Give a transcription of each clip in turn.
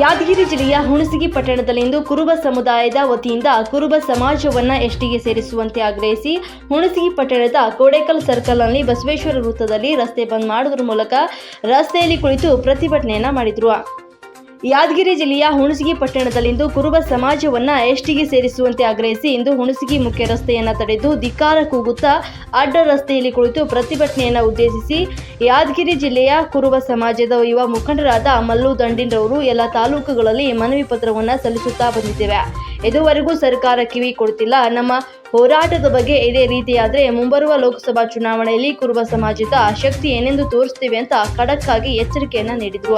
ಯಾದಗಿರಿ ಜಿಲ್ಲೆಯ ಹುಣಸಗಿ ಪಟ್ಟಣದಲ್ಲಿಂದು ಕುರುಬ ಸಮುದಾಯದ ವತಿಯಿಂದ ಕುರುಬ ಸಮಾಜವನ್ನ ಎಸ್ಟಿಗೆ ಸೇರಿಸುವಂತೆ ಆಗ್ರಹಿಸಿ ಹುಣಸಗಿ ಪಟ್ಟಣದ ಕೋಡೇಕಲ್ ಸರ್ಕಲ್ನಲ್ಲಿ ಬಸವೇಶ್ವರ ವೃತ್ತದಲ್ಲಿ ರಸ್ತೆ ಬಂದ್ ಮಾಡುವುದರ ಮೂಲಕ ರಸ್ತೆಯಲ್ಲಿ ಕುಳಿತು ಪ್ರತಿಭಟನೆಯನ್ನ ಮಾಡಿದ್ರು. ಯಾದಗಿರಿ ಜಿಲ್ಲೆಯ ಹುಣಸಗಿ ಪಟ್ಟಣದಲ್ಲಿಂದು ಕುರುಬ ಸಮಾಜವನ್ನ ಎಸ್ಟಿಗೆ ಸೇರಿಸುವಂತೆ ಆಗ್ರಹಿಸಿ ಇಂದು ಹುಣಸಗಿ ಮುಖ್ಯ ರಸ್ತೆಯನ್ನ ತಡೆದು ಧಿಕ್ಕಾರ ಕೂಗುತ್ತಾ ಅಡ್ಡ ರಸ್ತೆಯಲ್ಲಿ ಕುಳಿತು ಪ್ರತಿಭಟನೆಯನ್ನ ಉದ್ದೇಶಿಸಿ ಯಾದಗಿರಿ ಜಿಲ್ಲೆಯ ಕುರುಬ ಸಮಾಜದ ಯುವ ಮುಖಂಡರಾದ ಮಲ್ಲು ದಂಡಿನ್ರವರು ಎಲ್ಲ ತಾಲೂಕುಗಳಲ್ಲಿ ಮನವಿ ಪತ್ರವನ್ನ ಸಲ್ಲಿಸುತ್ತಾ ಬಂದಿದ್ದೇವೆ. ಇದುವರೆಗೂ ಸರ್ಕಾರ ಕಿವಿ ಕೊಡುತ್ತಿಲ್ಲ ನಮ್ಮ ಹೋರಾಟದ ಬಗ್ಗೆ ಇದೇ ರೀತಿಯಾದರೆ ಮುಂಬರುವ ಲೋಕಸಭಾ ಚುನಾವಣೆಯಲ್ಲಿ ಕುರುಬ ಸಮಾಜದ ಶಕ್ತಿ ಏನೆಂದು ತೋರಿಸ್ತೀವಿ ಅಂತ ಖಡಕ್ ಆಗಿ ಎಚ್ಚರಿಕೆಯನ್ನ ನೀಡಿದ್ರು.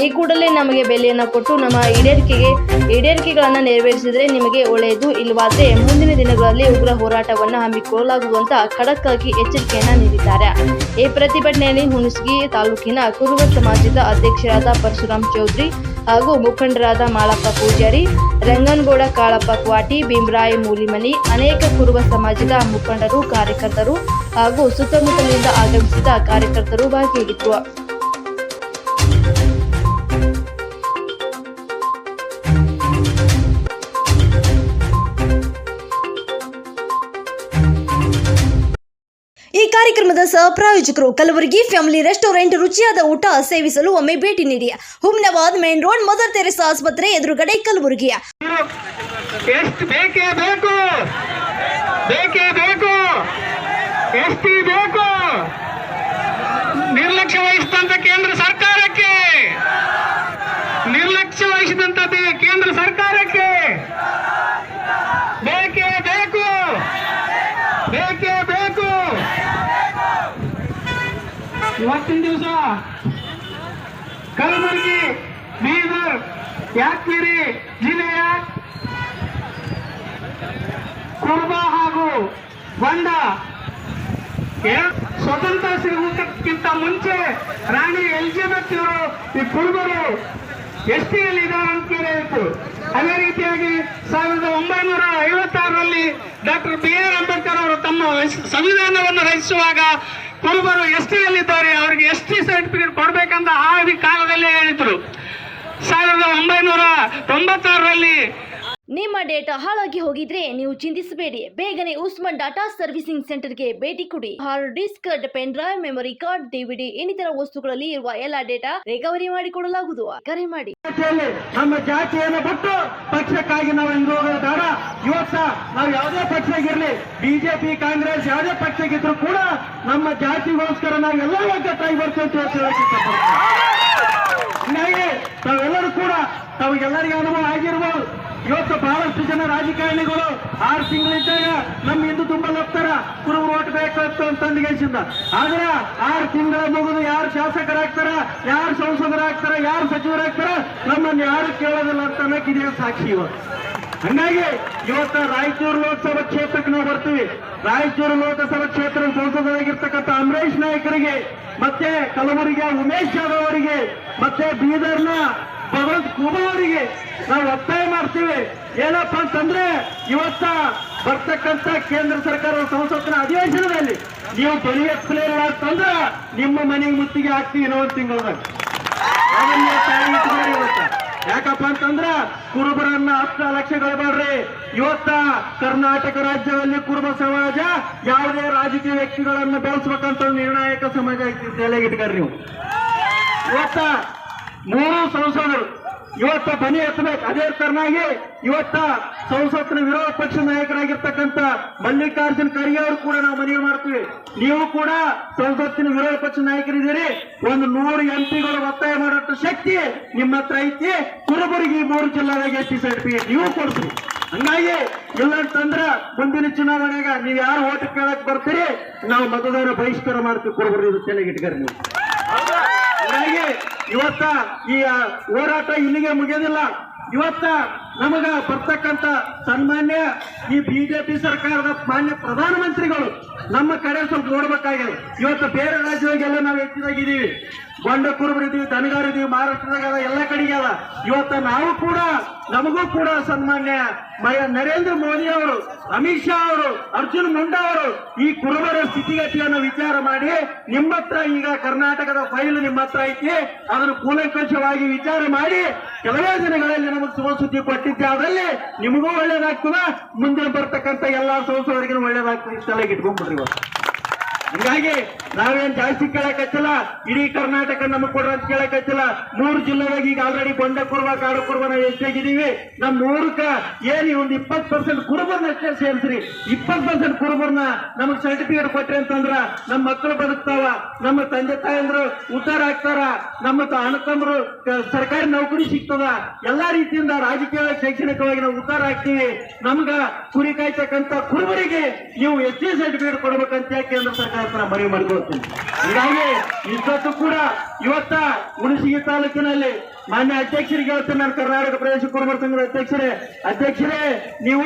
ಈ ಕೂಡಲೇ ನಮಗೆ ಬೆಲೆಯನ್ನು ಕೊಟ್ಟು ನಮ್ಮ ಈಡೇರಿಕೆಗೆ, ಈಡೇರಿಕೆಗಳನ್ನು ನೆರವೇರಿಸಿದರೆ ನಿಮಗೆ ಒಳ್ಳೆಯದು ಇಲ್ಲವಾದರೆ ಮುಂದಿನ ದಿನಗಳಲ್ಲಿ ಉಗ್ರ ಹೋರಾಟವನ್ನು ಹಮ್ಮಿಕೊಳ್ಳಲಾಗುವಂತ ಖಡಕ್ ಆಗಿ ಎಚ್ಚರಿಕೆಯನ್ನು ನೀಡಿದ್ದಾರೆ. ಈ ಪ್ರತಿಭಟನೆಯಲ್ಲಿ ಹುಣಸಗಿ ತಾಲೂಕಿನ ಕುರುಬ ಸಮಾಜದ ಅಧ್ಯಕ್ಷರಾದ ಪರಶುರಾಮ್ ಚೌಧರಿ ಹಾಗೂ ಮುಖಂಡರಾದ ಮಾಳಪ್ಪ ಪೂಜಾರಿ, ರಂಗನಗೌಡ ಕಾಳಪ್ಪ ಕ್ವಾಟಿ, ಭೀಮರಾಯ ಮೂಲಿಮನಿ, ಅನೇಕ ಕುರುಬ ಸಮಾಜದ ಮುಖಂಡರು, ಕಾರ್ಯಕರ್ತರು ಹಾಗೂ ಸುತ್ತಮುತ್ತಲಿನಿಂದ ಆಗಮಿಸಿದ ಕಾರ್ಯಕರ್ತರು ಭಾಗಿಯಾಗಿದ್ದರು. ಕಾರ್ಯಕ್ರಮದ ಸಹಪ್ರಾಯೋಜಕರು ಕಲಬುರಗಿ ಫ್ಯಾಮಿಲಿ ರೆಸ್ಟೋರೆಂಟ್ ರುಚಿಯಾದ ಊಟ ಸೇವಿಸಲು ಒಮ್ಮೆ ಭೇಟಿ ನೀಡಿ. Humnabad main road, mother Teresa ಆಸ್ಪತ್ರೆ ಎದುರುಗಡೆ ಕಲಬುರಗಿಯ ಎಷ್ಟು ಬೇಕೇ ಬೇಕು? ಬೇಕೇ ಬೇಕು? ಎಷ್ಟು ಬೇಕು? ಕೇಂದ್ರ ಸರ್ಕಾರಕ್ಕೆ? ಬೇಕೇ ಬೇಕು? ಬೇಕೇ ಬೇಕು ಇವತ್ತಿನ ದಿವಸ ಕಲಬುರಗಿ, ಬೀದರ್, ಯಾದಗಿರಿ ಜಿಲ್ಲೆಯ ಕುರ್ಬಾ ಹಾಗೂ ಬಂಡ ಸ್ವತಂತ್ರ ಸಿಗುವುದಕ್ಕಿಂತ ಮುಂಚೆ ರಾಣಿ ಎಲಿಜಬೆತ್ ಇವರು ಈ ಕುರುಬರು ಎಸ್ ಟಿಯಲ್ಲಿ ಇದ್ದಾರೆ ಅಂತ ಹೇಳಿತ್ತು ಅದೇ ರೀತಿಯಾಗಿ ಸಾವಿರದ ಒಂಬೈನೂರ ಐವತ್ತಾರರಲ್ಲಿ ಡಾಕ್ಟರ್ ಬಿ ಆರ್ ಅಂಬೇಡ್ಕರ್ ಅವರು ತಮ್ಮ ಸಂವಿಧಾನವನ್ನು ರಚಿಸುವಾಗ ಕುರುಬರು ಎಸ್ ಟಿಯಲ್ಲಿದ್ದಾರೆ ಅವರಿಗೆ ಎಸ್ ಟಿ ಸರ್ಟಿಫಿಕೇಟ್ ಕೊಡಬೇಕಂತ ಆ ಕಾಲದಲ್ಲೇ ಹೇಳಿದ್ರು. ಸಾವಿರದ ಒಂಬೈನೂರ ತೊಂಬತ್ತಾರರಲ್ಲಿ ನಿಮ್ಮ ಡೇಟಾ ಹಾಳಾಗಿ ಹೋಗಿದ್ರೆ ನೀವು ಚಿಂತಿಸಬೇಡಿ. ಬೇಗನೆ ಉಸ್ಮಾನ್ ಡಾಟಾ ಸರ್ವಿಸಿಂಗ್ ಸೆಂಟರ್ಗೆ ಭೇಟಿ ಕೊಡಿ. Hard disk, pen drive, memory card DVD ಇನ್ನಿತರ ವಸ್ತುಗಳಲ್ಲಿ ಇರುವ ಎಲ್ಲ ಡೇಟಾ ರಿಕವರಿ ಮಾಡಿಕೊಡಲಾಗುವುದು. ಕರೆ ಮಾಡಿ. ನಮ್ಮ ಜಾತಿಯನ್ನು ಬಿಟ್ಟು ಪಕ್ಷಕ್ಕಾಗಿ ನಾವು ಇಂದು ಬೇಡ. ಇವತ್ತ ನಾವು ಯಾವುದೇ ಪಕ್ಷಗಿರ್ಲಿ ಬಿಜೆಪಿ, ಕಾಂಗ್ರೆಸ್ ಯಾವುದೇ ಪಕ್ಷಗಿದ್ರು ಕೂಡ ನಮ್ಮ ಜಾತಿಗೋಸ್ಕರ ನಾವು ಎಲ್ಲ ಒಗ್ಗಟ್ಟಾಗಿ ಬರ್ತೇವೆ. ಹೀಗಾಗಿ ತಾವೆಲ್ಲರೂ ಕೂಡ ತಮಗೆಲ್ಲರಿಗೂ ಅನುಭವ ಆಗಿರ್ಬೋದು ಇವತ್ತು ಬಹಳಷ್ಟು ಜನ ರಾಜಕಾರಣಿಗಳು ಆರು ತಿಂಗಳಿದ್ದಾಗ ನಮ್ಮ ಹಿಂದೂ ತುಂಬಲ್ ಹೋಗ್ತಾರ ಕುರುಬರು ಓಟ್ ಬೇಕಾಗ್ತದೆ ಅಂತಂದಿಗೆಸಿಂದ ಆದ್ರೆ ಆರು ತಿಂಗಳ ಮುಗಿದು ಯಾರು ಶಾಸಕರಾಗ್ತಾರ, ಯಾರು ಸಂಸದರಾಗ್ತಾರ, ಯಾರು ಸಚಿವರಾಗ್ತಾರ, ನಮ್ಮನ್ನು ಯಾರು ಕೇಳೋದಿಲ್ಲ ಅಂತ ಅನ್ನೋಕೆ ಇದೇ ಸಾಕ್ಷಿ ಇವತ್ತು ಹಂಗಾಗಿ ಇವತ್ತ ರಾಯಚೂರು ಲೋಕಸಭಾ ಕ್ಷೇತ್ರಕ್ಕೆ ನಾವು ಬರ್ತೀವಿ. ರಾಯಚೂರು ಲೋಕಸಭಾ ಕ್ಷೇತ್ರ ಸಂಸದರಾಗಿರ್ತಕ್ಕಂಥ ಅಮರೇಶ್ ನಾಯಕರಿಗೆ, ಮತ್ತೆ ಕಲಬುರಗಿಯ ಉಮೇಶ್ ಯಾದವ್ ಅವರಿಗೆ, ಮತ್ತೆ ಬೀದರ್ನ ಭಗವಂತ್ ಕುಮಾರ್ ಅವರಿಗೆ ನಾವು ಒತ್ತಾಯ ಮಾಡ್ತೀವಿ. ಏನಪ್ಪಾ ಅಂತಂದ್ರೆ, ಇವತ್ತ ಬರ್ತಕ್ಕಂಥ ಕೇಂದ್ರ ಸರ್ಕಾರದ ಸಂಸತ್ತಿನ ಅಧಿವೇಶನದಲ್ಲಿ ನೀವು ಧ್ವನಿ ಎತ್ತಲಿಲ್ಲ ಅಂತಂದ್ರೆ ನಿಮ್ಮ ಮನೆಗೆ ಮುತ್ತಿಗೆ ಹಾಕ್ತೀವಿ ಇನ್ನೊಂದು ತಿಂಗಳದಾಗ. ಯಾಕಪ್ಪ ಅಂತಂದ್ರ ಕುರುಬರನ್ನ ಹತ್ತು ಲಕ್ಷ ಗಳಿಬೇಡ್ರಿ ಇವತ್ತ ಕರ್ನಾಟಕ ರಾಜ್ಯದಲ್ಲಿ ಕುರುಬ ಸಮಾಜ ಯಾವುದೇ ರಾಜಕೀಯ ವ್ಯಕ್ತಿಗಳನ್ನ ಬೆಳೆಸ್ಬೇಕಂತ ನಿರ್ಣಾಯಕ ಸಮಾಜ ತಲೆಗಿಟ್ಕರ್ ನೀವು. ಇವತ್ತ ಮೂರು ಸಂಸದರು. ಇವತ್ತ ಧ್ವನಿ ಎತ್ತಬೇಕು. ಅದೇ ತರನಾಗಿ ಇವತ್ತ ಸಂಸತ್ತಿನ ವಿರೋಧ ಪಕ್ಷ ನಾಯಕರಾಗಿರ್ತಕ್ಕಂಥ ಮಲ್ಲಿಕಾರ್ಜುನ್ ಖರ್ಗೆ ಅವರು ಕೂಡ ನಾವು ಮನವಿ ಮಾಡ್ತೀವಿ. ನೀವು ಕೂಡ ಸಂಸತ್ತಿನ ವಿರೋಧ ಪಕ್ಷ ನಾಯಕರಿದ್ದೀರಿ. ಒಂದು ನೂರು ಎಂ ಪಿಗಳು ಒತ್ತಾಯ ಮಾಡೋಷ್ಟು ಶಕ್ತಿ ನಿಮ್ಮ ಹತ್ರ ಐತಿ. ಕುರುಬರಿಗೆ ಮೂರು ಜಿಲ್ಲಾದಾಗ ಎಸ್ ಸರ್ಟಿಫಿಕೇಟ್ ನೀವು ಕೊಡ್ತೀರಿ. ಹಂಗಾಗಿ ಇಲ್ಲ ಅಂತಂದ್ರ ಮುಂದಿನ ಚುನಾವಣೆಗ ನೀವು ಯಾರು ಓಟ್ ಕೇಳಕ್ ಬರ್ತೀರಿ? ನಾವು ಮತದಾರ ಬಹಿಷ್ಕಾರ ಮಾಡ್ತೀವಿ. ಕುರುಬರು ಇದು ಇಟ್ಕರಿ ನೀವು. ಇವತ್ತ ಈ ಹೋರಾಟ ಇಲ್ಲಿಗೆ ಮುಗಿಯೋದಿಲ್ಲ. ಇವತ್ತ ನಮಗ ಬರ್ತಕ್ಕಂತ ಸನ್ಮಾನ್ಯ ಈ ಬಿಜೆಪಿ ಸರ್ಕಾರದ ಮಾನ್ಯ ಪ್ರಧಾನಮಂತ್ರಿಗಳು ನಮ್ಮ ಕಡೆ ಸ್ವಲ್ಪ ನೋಡ್ಬೇಕಾಗಿದೆ. ಇವತ್ತು ಬೇರೆ ರಾಜ್ಯದಾಗೆಲ್ಲ ನಾವು ಹೆಚ್ಚಿದಾಗಿದ್ದೀವಿ ಗೊಂಡ ಕುರುಬರಿದ್ದೀವಿ ದನಗಾರಿದ್ದೀವಿ ಮಹಾರಾಷ್ಟ್ರದಾಗ ಅದ ಎಲ್ಲ ಕಡೆಗೆ ಅದ ಇವತ್ತ ನಾವು ಕೂಡ, ನಮಗೂ ಕೂಡ ಸನ್ಮಾನ್ಯ ಮಯ- ನರೇಂದ್ರ ಮೋದಿ ಅವರು, ಅಮಿತ್ ಶಾ ಅವರು, ಅರ್ಜುನ್ ಮುಂಡಾ ಅವರು ಈ ಕುರುಬರ ಸ್ಥಿತಿಗತಿಯನ್ನು ವಿಚಾರ ಮಾಡಿ ನಿಮ್ಮ ಹತ್ರ ಈಗ ಕರ್ನಾಟಕದ ಫೈಲ್ ನಿಮ್ಮ ಹತ್ರ ಐತಿ. ಅದನ್ನು ಕೂಲಂಕಷವಾಗಿ ವಿಚಾರ ಮಾಡಿ ಕೆಲವೇ ದಿನಗಳಲ್ಲಿ ನಮಗೆ ಶುಭ ಸುದ್ದಿ ಕೊಟ್ಟಿದ್ದೆ. ಅದರಲ್ಲಿ ನಿಮಗೂ ಒಳ್ಳೇದಾಗ್ತದ. ಮುಂದೆ ಬರ್ತಕ್ಕಂಥ ಎಲ್ಲಾ ಸಂಸದರಿಗೂ ಒಳ್ಳೇದಾಗ್ತದೆ ಇಷ್ಟೆಲ್ಲ ಇಟ್ಕೊಂಡ್ಬಿಡ್ರಿ. 들어가. 우리 에게 ನಾವೇನ್ ಜಾಸ್ತಿ ಕೇಳಕತ್ತಿಲ್ಲ ಇಡೀ ಕರ್ನಾಟಕ ನಮಗ್ ಕೊಡ್ರ ಅಂತ ಕೇಳಕತ್ತಿಲ್ಲ ಮೂರು ಜಿಲ್ಲೆದಾಗ ಈಗ ಆಲ್ರೆಡಿ ಗೊಂಡ ಕುರುಬ ಕಾಡು ಕುರುಬ ನಾವು ಹೆಚ್ಚಾಗಿದ್ದೀವಿ ನಮ್ ಮೂರಕ್ಕ ಏನ್ ಒಂದು ಇಪ್ಪತ್ ಪರ್ಸೆಂಟ್ ಕುರುಬರ್ನ ಅಷ್ಟೇ ಸೇರಿಸ್ರಿ. ಇಪ್ಪತ್ ಪರ್ಸೆಂಟ್ ಕುರುಬರ್ನ ನಮಗ್ ಸರ್ಟಿಫಿಕೇಟ್ ಕೊಟ್ರಿ ಅಂತಂದ್ರ ನಮ್ಮ ಮಕ್ಕಳು ಬದುಕ್ತಾವ. ನಮ್ಮ ತಂದೆ ತಾಯಂದ್ರು ಉದ್ಧಾರ ಆಗ್ತಾರ. ನಮ್ಮ ತ- ಅಣ್ಣ ತಮ್ಮರು ಸರ್ಕಾರಿ ನೌಕರಿ ಸಿಗ್ತದ. ಎಲ್ಲಾ ರೀತಿಯಿಂದ ರಾಜಕೀಯ ಶೈಕ್ಷಣಿಕವಾಗಿ ನಾವು ಉದ್ದಾರ ಆಗ್ತೀವಿ. ನಮ್ಗ ಕುರಿ ಕಾಯ್ತಕ್ಕಂತ ಕುರುಬರಿಗೆ ನೀವು ಎಸ್ ಸರ್ಟಿಫಿಕೇಟ್ ಕೊಡ್ಬೇಕಂತ ಕೇಂದ್ರ ಸರ್ಕಾರ ಮನವಿ ಮಾಡ್ಕೊಳ್ತೀನಿ ಹೀಗಾಗಿ ಕೂಡ ಇವತ್ತ ಮುಣಸಿಗೆ ತಾಲೂಕಿನಲ್ಲಿ ಮಾನ್ಯ ಅಧ್ಯಕ್ಷರಿಗೆ ಹೇಳ್ತೇನೆ ನಾನು ಕರ್ನಾಟಕ ಪ್ರದೇಶ ಕುರುಬರ ಸಂಘದ ಅಧ್ಯಕ್ಷರೇ. ಅಧ್ಯಕ್ಷರೇ, ನೀವು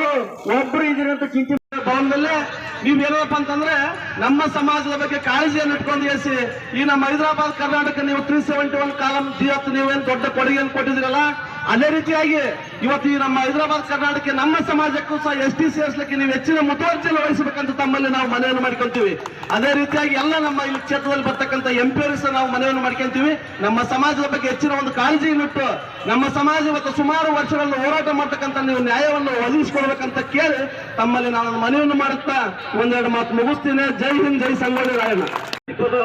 ಒಬ್ಬರು ಇದ್ದೀರಿ ಅಂತ ಚಿಂತೆ ಭವನದಲ್ಲೇ ನೀವ್ ಏನಪ್ಪ ಅಂತಂದ್ರೆ ನಮ್ಮ ಸಮಾಜದ ಬಗ್ಗೆ ಕಾಳಜಿಯನ್ನು ಇಟ್ಕೊಂಡು ಎಸಿ ಈ ನಮ್ಮ ಹೈದರಾಬಾದ್ ಕರ್ನಾಟಕ ನೀವು ತ್ರೀ ಸೆವೆಂಟಿ ಒನ್ ಕಾಲಂ ಇವತ್ತು ನೀವೇನು ದೊಡ್ಡ ಕೊಡುಗೆಯನ್ನು ಕೊಟ್ಟಿದ್ದೀರಲ್ಲ ಅದೇ ರೀತಿಯಾಗಿ ಇವತ್ತು ಈ ನಮ್ಮ ಹೈದರಾಬಾದ್ ಕರ್ನಾಟಕ ನಮ್ಮ ಸಮಾಜಕ್ಕೂ ಸಹ ಎಸ್ ಟಿ ಸೇರಿಸಲಿಕ್ಕೆ ನೀವು ಹೆಚ್ಚಿನ ಮುತುವರ್ಜಿಯನ್ನು ವಹಿಸಬೇಕಂತ ತಮ್ಮಲ್ಲಿ ನಾವು ಮನವಿಯನ್ನು ಮಾಡ್ಕೊಂತೀವಿ. ಅದೇ ರೀತಿಯಾಗಿ ಎಲ್ಲ ನಮ್ಮ ಇಲ್ಲಿ ಕ್ಷೇತ್ರದಲ್ಲಿ ಬರ್ತಕ್ಕಂಥ ಎಂ ಪಿ ಸಹ ನಾವು ಮನವಿಯನ್ನು ಮಾಡ್ಕೊಂತೀವಿ. ನಮ್ಮ ಸಮಾಜದ ಬಗ್ಗೆ ಹೆಚ್ಚಿನ ಒಂದು ಕಾಳಜಿಯನ್ನಿಟ್ಟು ನಮ್ಮ ಸಮಾಜ ಇವತ್ತು ಸುಮಾರು ವರ್ಷಗಳನ್ನು ಹೋರಾಟ ಮಾಡ್ತಕ್ಕಂಥ ನೀವು ನ್ಯಾಯವನ್ನು ಒದಗಿಸಿಕೊಡ್ಬೇಕಂತ ಕೇಳಿ ತಮ್ಮಲ್ಲಿ ನಾನು ಮನವಿಯನ್ನು ಮಾಡುತ್ತಾ ಒಂದೆರಡು ಮಾತು ಮುಗಿಸ್ತೀನಿ. ಜೈ ಹಿಂದ್, ಜೈ ಸಂಗೊಳ್ಳಿ ರಾಯಣ್ಣ.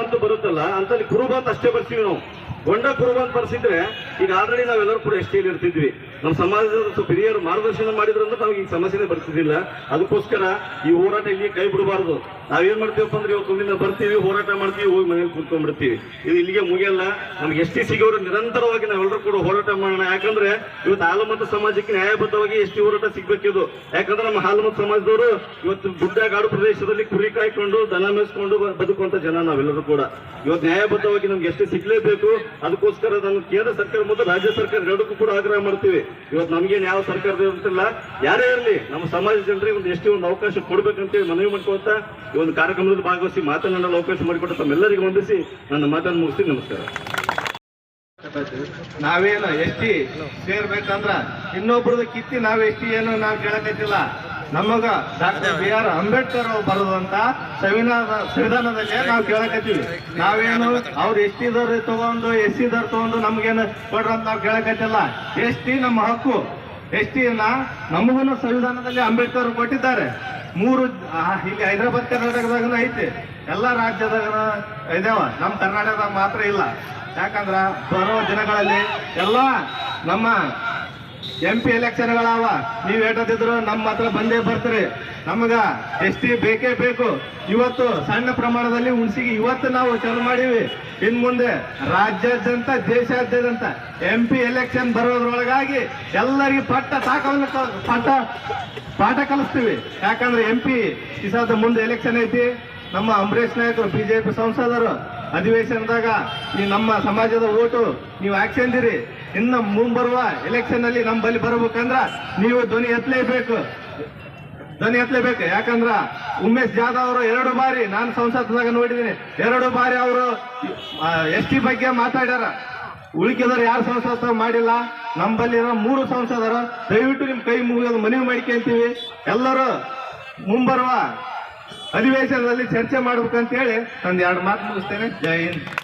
ಅಂತ ಬರುತ್ತಲ್ಲ, ಅಂತಲ್ಲಿ ಕುರುಬ ಅಂತ ಅಷ್ಟೇ ಬರ್ತೀವಿ ನಾವು. ಗೊಂಡ ಕುರುಬ ಅಂತ ಬರ್ಸಿದ್ರೆ ಈಗ ಆಲ್ರೆಡಿ ನಾವೆಲ್ಲರೂ ಕೂಡ ಟಿಯಲ್ಲಿ ಇರ್ತಿದ್ವಿ. ನಮ್ಮ ಸಮಾಜದ ಸ್ವಲ್ಪ ಹಿರಿಯರು ಮಾರ್ಗದರ್ಶನ ಮಾಡಿದ್ರಿಂದ ನಾವು ಈ ಸಮಸ್ಯೆನೇ ಬರ್ತಿದ್ದಿಲ್ಲ ಅದಕ್ಕೋಸ್ಕರ ಈ ಹೋರಾಟ ಇಲ್ಲಿ ಕೈ ಬಿಡಬಾರ್ದು. ನಾವೇನ್ ಮಾಡ್ತೀವಪ್ಪ ಅಂದ್ರೆ ಇವತ್ತು ಒಂದಿನ ಬರ್ತೀವಿ, ಹೋರಾಟ ಮಾಡ್ತೀವಿ, ಹೋಗಿ ಮನೇಲಿ ಕೂತ್ಕೊಂಡ್ಬಿಡ್ತೀವಿ. ಇದು ಇಲ್ಲಿಗೆ ಮುಗಿಯಲ್ಲ. ನಮ್ಗೆ ಎಸ್ ಟಿ ಸಿಗೋರು ನಿರಂತರವಾಗಿ ನಾವೆಲ್ಲರೂ ಕೂಡ ಹೋರಾಟ ಮಾಡೋಣ. ಯಾಕಂದ್ರೆ ಇವತ್ತು ಹಾಲುಮತ ಸಮಾಜಕ್ಕೆ ನ್ಯಾಯಬದ್ಧವಾಗಿ ಎಸ್ ಟಿ ಹೋರಾಟ ಸಿಗ್ಬೇಕಿದು ಯಾಕಂದ್ರೆ ನಮ್ಮ ಹಾಲುಮತ ಸಮಾಜದವರು ಇವತ್ತು ಗುಡ್ಡಗಾಡು ಪ್ರದೇಶದಲ್ಲಿ ಕುರಿ ಕಾಯ್ಕೊಂಡು, ದನ ಮೇಯಿಸ್ಕೊಂಡು ಬದುಕುವಂತ ಜನ ನಾವೆಲ್ಲರೂ ಕೂಡ. ಇವತ್ತು ನ್ಯಾಯಬದ್ಧವಾಗಿ ನಮ್ಗೆ ಟಿ ಸಿಗ್ಲೇಬೇಕು. ಅದಕ್ಕೋಸ್ಕರ ನಾನು ಕೇಂದ್ರ ಸರ್ಕಾರ ಮತ್ತು ರಾಜ್ಯ ಸರ್ಕಾರ ಎರಡಕ್ಕೂ ಕೂಡ ಆಗ್ರಹ ಮಾಡ್ತೀವಿ. ಇವತ್ತು ನಮ್ಗೇನು ಯಾವ ಸರ್ಕಾರದ ಇರ್ತಿಲ್ಲ ಯಾರೇ ಇರಲಿ, ನಮ್ಮ ಸಮಾಜ ಜನರಿಗೆ ಒಂದು ಎಷ್ಟೇ ಒಂದು ಅವಕಾಶ ಕೊಡ್ಬೇಕಂತೇಳಿ ಮನವಿ ಮಾಡ್ಕೊತ ಈ ಒಂದು ಕಾರ್ಯಕ್ರಮದಲ್ಲಿ ಭಾಗವಹಿಸಿ, ಮಾತನಾಡಲು ಅವಕಾಶ ಮಾಡಿಕೊಟ್ಟ ತಮ್ಮೆಲ್ಲರಿಗೂ ವಂದಿಸಿ ನನ್ನ ಮಾತನ್ನು ಮುಗಿಸಿ ನಮಸ್ಕಾರ. ನಾವೇನು ಎಷ್ಟಿ ಸೇರ್ಬೇಕಂದ್ರ ಇನ್ನೊಬ್ರದ್ದು ಕಿತ್ತಿ ನಾವ್ ಎಷ್ಟಿ ಏನು ನಾವ್ ಕೇಳಕತ್ತಿಲ್ಲ ನಮಗ ಡಾಕ್ಟರ್ ಬಿ ಆರ್ ಅಂಬೇಡ್ಕರ್ ಅವ್ರು ಬರೋದಂತ ಸಂವಿಧಾನ ಸಂವಿಧಾನದಲ್ಲಿ ನಾವು ಕೇಳಕತ್ತೀವಿ. ನಾವೇನು ಅವ್ರು ಎಸ್ ಟಿ ದವ್ರು ತಗೊಂಡು ಎಸ್ ಸಿ ದವ್ರು ತಗೊಂಡು ನಮ್ಗೇನು ಕೊಡ್ರಂತ ನಾವು ಕೇಳಕತ್ತಿಲ್ಲ. ಎಸ್ ಟಿ ನಮ್ಮ ಹಕ್ಕು. ಎಸ್ ಟಿಯನ್ನ ನಮಗೂ ಸಂವಿಧಾನದಲ್ಲಿ ಅಂಬೇಡ್ಕರ್ ಕೊಟ್ಟಿದ್ದಾರೆ. ಮೂರು ಇಲ್ಲಿ ಹೈದರಾಬಾದ್ ಕರ್ನಾಟಕದಾಗ ಐತಿ. ಎಲ್ಲ ರಾಜ್ಯದಾಗ ಇದಾವ. ನಮ್ಮ ಕರ್ನಾಟಕದಾಗ ಮಾತ್ರ ಇಲ್ಲ. ಯಾಕಂದ್ರ ಬರೋ ದಿನಗಳಲ್ಲಿ ಎಲ್ಲ ನಮ್ಮ ಎಂ ಪಿ ಎಲೆಕ್ಷನ್ಗಳವ ನೀವ್ ಏಟದಿದ್ರು ನಮ್ಮ ಹತ್ರ ಬಂದೇ ಬರ್ತೀರಿ. ನಮಗ ಎಸ್ ಟಿ ಬೇಕೇ ಬೇಕು. ಇವತ್ತು ಸಣ್ಣ ಪ್ರಮಾಣದಲ್ಲಿ ಹುಣಸಿಗೆ ಇವತ್ತು ನಾವು ಚಾಲು ಮಾಡೀವಿ. ಇನ್ ಮುಂದೆ ರಾಜ್ಯಾದ್ಯಂತ, ದೇಶಾದ್ಯಂತ ಎಂ ಪಿ ಎಲೆಕ್ಷನ್ ಬರೋದ್ರೊಳಗಾಗಿ ಎಲ್ಲರಿಗೂ ಪಟ್ಟ ತಾಕವನ್ನು ಪಟ್ಟ ಪಾಠ ಕಲಿಸ್ತೀವಿ. ಯಾಕಂದ್ರೆ ಎಂ ಪಿ ಈ ಸದ ಮುಂದೆ ಎಲೆಕ್ಷನ್ ಐತಿ. ನಮ್ಮ ಅಂಬರೀಶ್ ನಾಯಕರು ಬಿಜೆಪಿ ಸಂಸದರು, ಅಧಿವೇಶನದಾಗ ಈ ನಮ್ಮ ಸಮಾಜದ ಓಟು, ನೀವು ಹಾಕ್ಸಂದಿರಿ ಇನ್ನು ಮುಂಬರುವ ಎಲೆಕ್ಷನ್ ಅಲ್ಲಿ ನಮ್ಮ ಬಲಿ ಬರ್ಬೇಕಂದ್ರ ನೀವು ಧ್ವನಿ ಎತ್ತಲೇಬೇಕು. ಧ್ವನಿ ಎತ್ತಲೇಬೇಕು. ಯಾಕಂದ್ರ ಉಮೇಶ್ ಜಾಧವ್ ಅವರು ಎರಡು ಬಾರಿ ನಾನು ಸಂಸತ್ದಾಗ ನೋಡಿದ್ದೀನಿ ಎರಡು ಬಾರಿ ಅವರು ಎಸ್ ಟಿ ಬಗ್ಗೆ ಮಾತಾಡ್ಯಾರ. ಉಳಿಕೆದವ್ರು ಯಾರು ಸಂಸತ್ ಮಾಡಿಲ್ಲ? ನಮ್ಮಲ್ಲಿ ಮೂರು ಸಂಸದರು. ದಯವಿಟ್ಟು ನಿಮ್ ಕೈ ಮುಗಿಯೋದು ಮನವಿ ಮಾಡ್ಕೊಂತೀವಿ ಎಲ್ಲರೂ ಮುಂಬರುವ ಅಧಿವೇಶನದಲ್ಲಿ ಚರ್ಚೆ ಮಾಡ್ಬೇಕಂತ ಹೇಳಿ ನಂದು ಎರಡು ಮಾತು ಮುಗಿಸ್ತೇನೆ. ಜೈ ಹಿಂದ್.